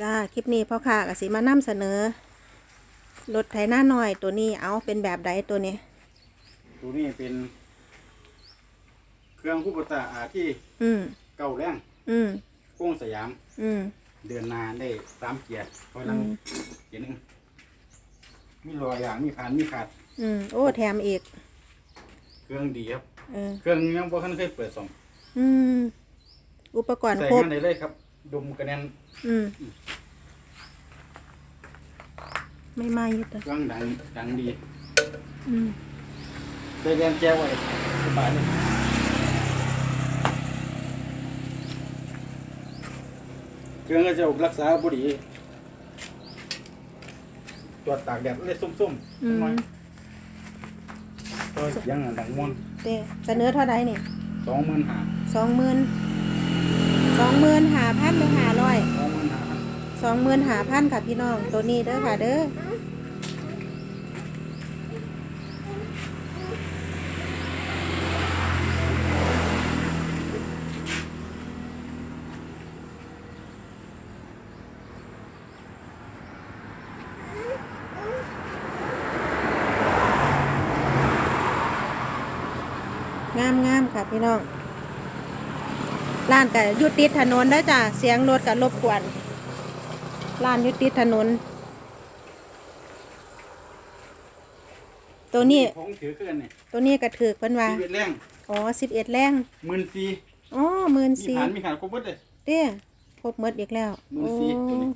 จ้าคลิปนี้พ่อค่ะกสิมานำเสนอรถไถหน้าหน่อยตัวนี้เอาเป็นแบบใดตัวนี้ ตัวนี้เป็น เครื่องคู่ปตาอาที่อืมเก่าแรงอืมโค้งสยาม อืมเดือนนาได้สามเกียร์คอยหลังอืมเกียร์หนึงมีรอยอย่างมีผ่านมีขาด อืมโอ้แถมอีก เครื่องดีครับ เออ เครื่องยังบ่ทันเคยเปิดส่งอืมอุปกรณ์ใส่ครบงานได้เลยครับ ดมกระแนนอืมไม่ไหม้อยุตเครื่องดังดังดีอืมได้แรงแจ้วไว้สบายเลยเครื่องก็จะรักษาบดีตรวจตากแดดเลยส้มๆอืมหน่อยก็ยังอะดังม่วนเด้เสนอเท่าใดนี่สองหมื่นห้าสองหมื่นสอง หมื่นหาพันหรือหาร้อยสองหมื่นหาพันสองหาพันค่ะพี่น้องตัวนี้เด้อค่ะเด้องามงามค่ะพี่น้อง ร้านก็อยุติดถนนได้อจ้ะเสียงรถก็รบกวนร้านอยุติดถนน ตัวนี้ของถือเกินเนี่ยตัวนี้ก็ถือเพิ่นว่าชีวิตแรงอ๋อสิบเอ็ดแรงหมื่นสี่อ๋อหมื่นมีสี่ผ่านมีขาดครบหมดเลยเด้ครบหมดอีกแล้วหมื่นสี่ตัวนี้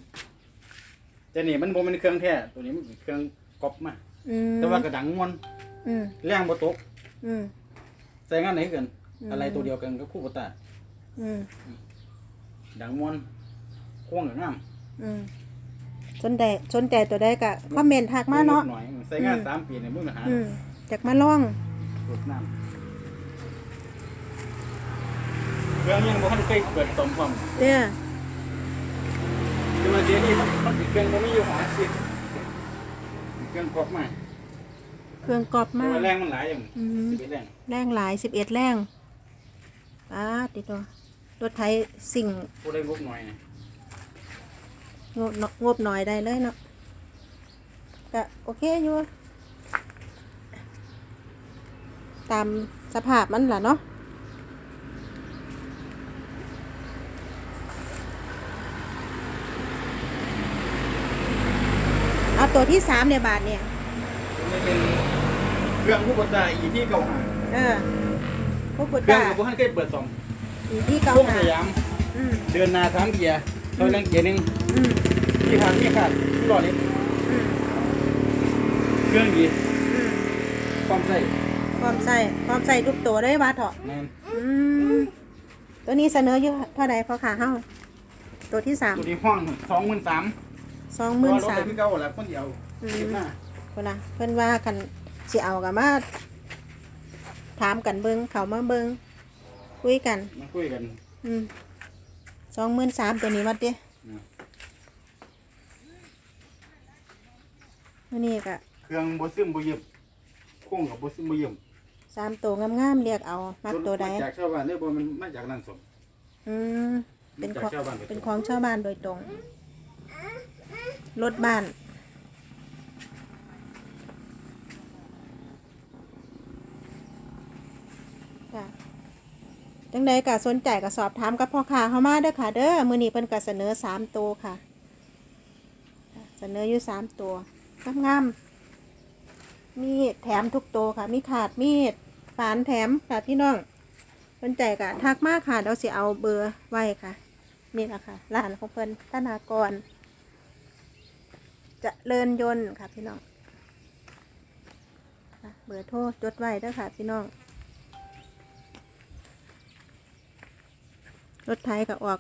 แต่นี่มันบ่เป็นเครื่องแท้ตัวนี้มันเป็นเครื่องก๊อปมาอืมแต่ว่ากระดังม่วนอืมแรงบ่ตกอืมใส่งานไหนเกินอืมอะไรตัวเดียวกันกับคู่ปตา อืมดังม่วนโค้งกับงามอืมสนใจสนใจตัวใดก็คอมเมนต์ทักมาเนาะ หน่อยใส่งานอืม สามปีเนี่ยบ่มีปัญหาอืมจากมาลองรดน้ำเครื่องยังบ่ทันเคยเปิดสมพร้อมเด้อคือว่าเดี๋ยวนี้มันมันเป็นเครื่องบ่มีอยู่หาสิเครื่องก๊อปมาเครื่องกรอบแต่มาก ว่าแรงมันหลายอย่างอืม สิเป็นแรงแรงหลายสิบเอ็ดแรงป้าดติดตัว รถไถสิ่งผู้ได้งบหน่อยนะงบเนาะงบหน่อยได้เลยเนาะก็โอเคอยู่ตามสภาพมันล่ะเนาะเอาตัวที่สามเนี่ยบาทเนี่ยนี่เป็นเครื่องผู้กดใจอีที่เก่าหาเออพวกปุตเครื่องตากับผู้ทันเคยเปิดสอง อยู่ที่เกาพวกหาสยาม อืมเดือนนาสามเกียร์ตอนนั้นเกียร์หนึ่งอืมที่ขาดที่ขาดที่รอดนี่อืมเครื่องดีอืมความใส่ความใส่ความใส่ทุกตัวได้วาเถอะแน่นอืมตัวนี้เสนออยู่เท่าไหร่พอขาเฮ้าตัวที่สามตัวนี้ห้องสองหมื่นสามสองหมื่นสามที่เก่าแล้วคนเดียวอืม เก็บหน้าคนละเพื่อนว่ากันสิเอากันมาถามกันเบิงเขามาเบิง คุยกัน มาคุยกันอืมสองหมื่นสามตัวนี้วัดเด้อืมตัวนี้ก็เครื่องบซึมบุยืมโค้งกับบซึมบุยืมสามตัวงามๆเรียกเอามักตัวใดมาจากชาวบ้านเนี่ยบ่มันมาจากนั่นสมอืมเป็นมาขจาอกงชาวบ้านโดยตเป็นรงของชาวบ้านโดยตรงรถบ้านจ้ะ จังใดก็สนใจก็สอบถามกับพ่อค้าเข้ามาเด้อค่ะเด้อมื้อนี้เพิ่นก็เสนอสามตัวค่ะ เสนออยู่สามตัวงามๆมีแถมทุกตัวค่ะ มีขาดมีดฝานแถมค่ะพี่น้องสนใจก็ทักมากค่ะเดี๋ยวสิเอาเบอร์ไว้ค่ะนี่แหละค่ะร้านของเพิ่นธนากร จะเลินยนต์ค่ะพี่น้องเบอร์โทรจดไว้เด้อค่ะพี่น้อง รถไทยก็ออก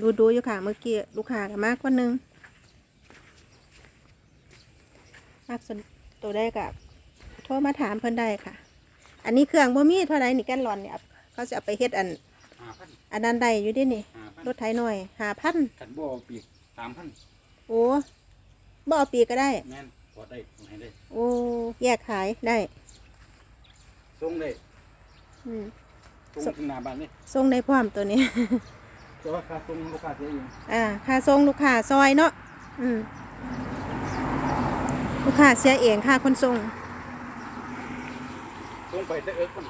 ดูดูๆอยู่ค่ะเมื่อกี้ลูกค้าก็มากกว่านึงมากสนตัวได้กับโทรมาถามเพิ่นได้ค่ะ อันนี้เครื่องบ่มีเท่าไหรนี่แกนหลอนเนี่ยเขาจะเอาไปเฮ็ดอันห้าพันอันนั้นได้อยู่ดินี่ห้าพันรถไถหน่อยหาพันขันบ่เอาปีกสามพันโอ้บ่เอาปีกก็ได้แม่นพอได้ตรงไหนได้โอ้แยกขายได้ส่งได้อืม ส่งถึงหน้าบ้านเลยส่งได้พร้อมตัวนี้ แต่ว่าค่าส่งลูกค้าเสียเองอ่าค่าส่งลูกค้าซอยเนาะอืมลูกค้าเสียเองค่าคนส่งส่งไปแต่เอิกมัน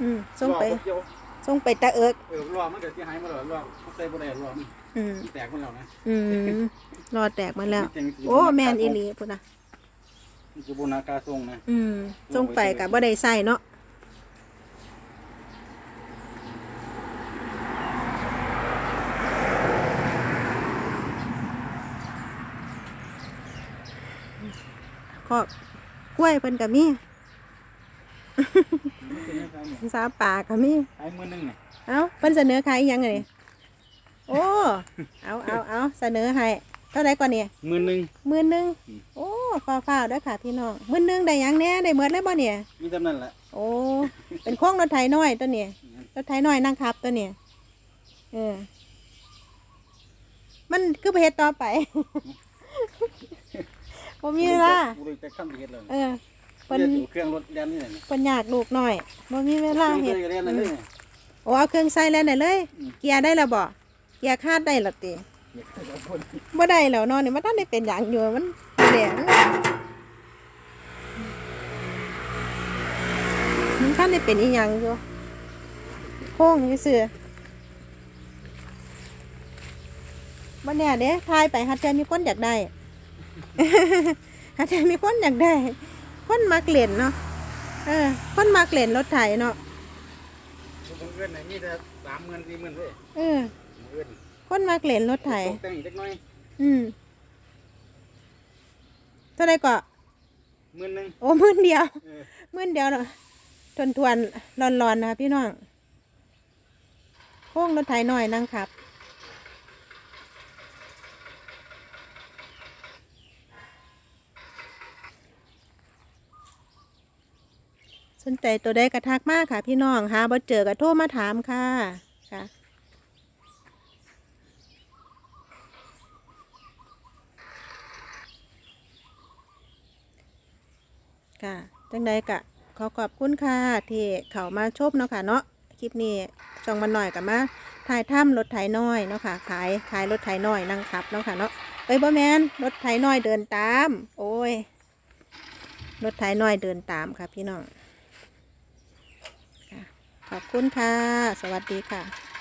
อืมส่งไปรอบ่เกี่ยวส่งไปตะเอิกเออรอมันเกิดเสียหายมาแล้วรอมันใส่บ่ได้รอมันอืมแตกมันแล้วนะอืมรอแตกมาแล้วจริงๆโอ้แม่นอีหลีพุ่นน่ะมันคือบุญนาคาส่งนะ อืมส่งไปกับบ่ได้ใส่เนาะ ก็กล้วยเพิ่นก็มีมันเป็นยังไงเนี่ยสาป่าก็มีไอ้มือหนึงเนี่ยเอ้าเพิ่นเสนอขายอีหยังไงนี่โอ้เอาเอาเอาเสนอให้เท่าไรกว่านี่มือหนึงหมื่นหนึงอืมโอ้ฟ้าวๆเด้อค่ะพี่น้องหมื่นหนึงได้หยังแหน่ได้เมิดเลยบ่เนี่ยมีจำนั่นแหละโอ้เป็นโค้งรถไถน้อยตัวนี้รถไถน้อยนั่งขับตัวนี้เออมันคือไปเฮ็ดต่อไป ผมมีเวลาบุรีจะข้ามเฮ็ดเลยเออเพิ่เพิ่นนเครื่องรถแล่นนี่แหละเนี่ยเพิ่นอยากลูกน้อยบ่มีเวลาเครื่เฮ็องดรถแล่นนั่นเลยเนี่ยโอ้เอาเครื่องใส่แล้วได้เลยอืมเกียร์ได้แล้วบ่เกียร์คาดได้และติเดี๋ยวเอาคนบ่ได้แล้วเนาะนี่มันทันได้เป็นหยังอยู่มันแดงมันทันได้เป็นอีหยังอยู่โค้งซื่อๆบ่แน่เด้ทายไปหัดใจมีคนอยากได้ หัดใจมีคนอยากได้ คนมักเล่นเนาะเออ คนมักเล่นรถไถเนาะผมเอื้อนไหนมีแต่สามหมื่นสี่หมื่นเลยเออผมเอื้อนคนมักเล่นรถไถตกแต่งอีกเล็กน้อย อืมเท่าไรก็หมื่นหนึงโอ้หมื่นเดียวเออหมื่นเดียวเนาะทวนทวนร้อนร้อนๆนะคะพี่น้องโค้งรถไถหน่อยนั่งครับ สนใจตัวใดกระทักมากค่ะ พี่น้องหาบ่เจอก็โทรมาถามค่ะค่ะค่ะจังใดกะขอขอบคุณค่ะที่เขามาชมเนาะค่ะเนาะคลิปนี้ช่องมันหน่อยกับมาถ่ายถ้ำรถไถน้อยเนาะค่ะขายขายรถไถน้อยนั่งขับเนาะค่ะเนาะเอ้ยบ่แมนรถไถน้อยเดินตาม โอ้ยรถไถน้อยเดินตามค่ะพี่น้อง ขอบคุณค่ะ สวัสดีค่ะ